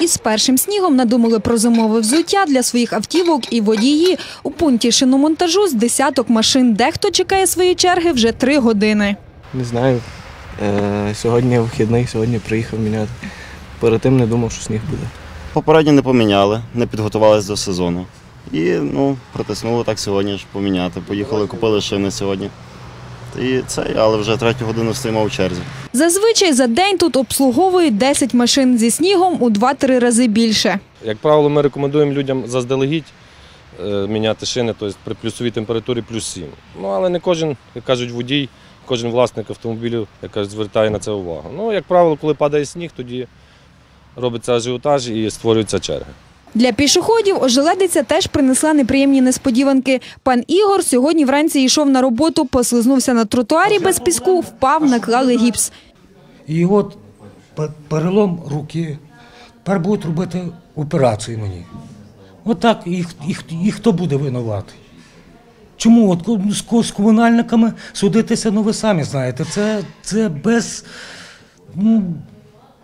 Із першим снігом надумали про зимове взуття для своїх автівок і водії. У пункті шиномонтажу з десяток машин. Дехто чекає свої черги вже три години. Не знаю. Е, сьогодні вихідний, сьогодні приїхав міняти. Перед тим не думав, що сніг буде. Попередньо не поміняли, не підготувалися до сезону. І ну, притиснули так сьогодні ж поміняти. Поїхали, купили шини сьогодні. І це, але вже третю годину стоїмо в черзі. Зазвичай за день тут обслуговують 10 машин зі снігом у 2-3 рази більше. Як правило, ми рекомендуємо людям заздалегідь е, міняти шини, тобто при плюсовій температурі плюс 7. Ну, але не кожен, як кажуть, водій, кожен власник автомобілю, як кажуть, звертає на це увагу. Ну, як правило, коли падає сніг, тоді робиться ажіотаж і створюються черги. Для пішоходів ожеледиця теж принесла неприємні несподіванки. Пан Ігор сьогодні вранці йшов на роботу, послизнувся на тротуарі без піску, впав, наклали гіпс. І от перелом руки. Тепер будуть робити операцію мені. Отак, і, і, і хто буде винуватий? Чому? От з, з комунальниками судитися, ну ви самі знаєте, це, це без. Ну,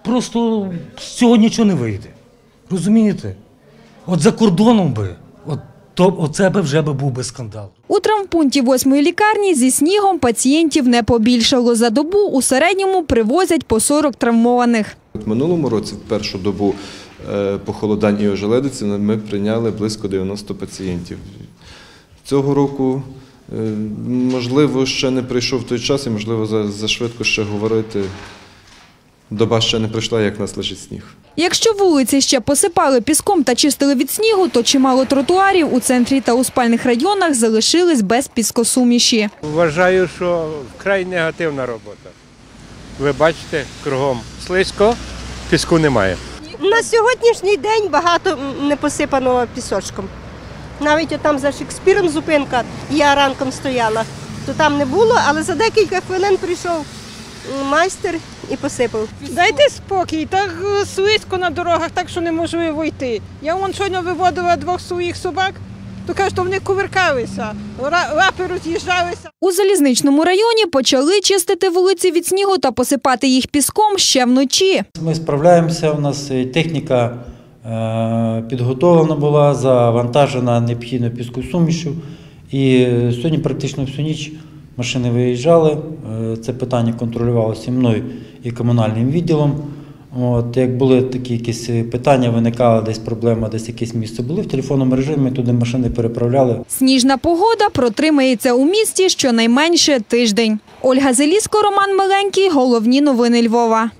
просто з цього нічого не вийде. Розумієте? От за кордоном би, от, то, оце би вже би був би скандал. У травмпункті восьмої лікарні зі снігом пацієнтів не побільшало. За добу у середньому привозять по 40 травмованих. В минулому році, в першу добу е, похолодань і ожеледиці, ми прийняли близько 90 пацієнтів. Цього року, е, можливо, ще не прийшов той час і, можливо, за- зашвидко ще говорити. Доба ще не прийшла, як нас лежить сніг. Якщо вулиці ще посипали піском та чистили від снігу, то чимало тротуарів у центрі та у спальних районах залишились без піскосуміші. Вважаю, що вкрай негативна робота. Ви бачите, кругом слизько, піску немає. На сьогоднішній день багато не посипано пісочком. Навіть отам за Шекспіром зупинка, я ранком стояла, то там не було, але за декілька хвилин прийшов майстер і посипав. Дайте спокій, так е, слизько на дорогах, так що неможливо йти. Я вон щойно виводила двох своїх собак, то кажуть, що вони кувиркалися, лапи роз'їжджалися. У залізничному районі почали чистити вулиці від снігу та посипати їх піском ще вночі. Ми справляємося, у нас е, техніка е, підготовлена була, завантажена необхідною піскосумішю. І е, сьогодні практично всю ніч машини виїжджали. Е, Це питання контролювалося мною і комунальним відділом. От, як були такі якісь е, питання, виникала десь проблема, десь якесь місце були в телефонному режимі, туди машини переправляли. Сніжна погода протримається у місті щонайменше тиждень. Ольга Зеліско, Роман Миленький. Головні новини Львова.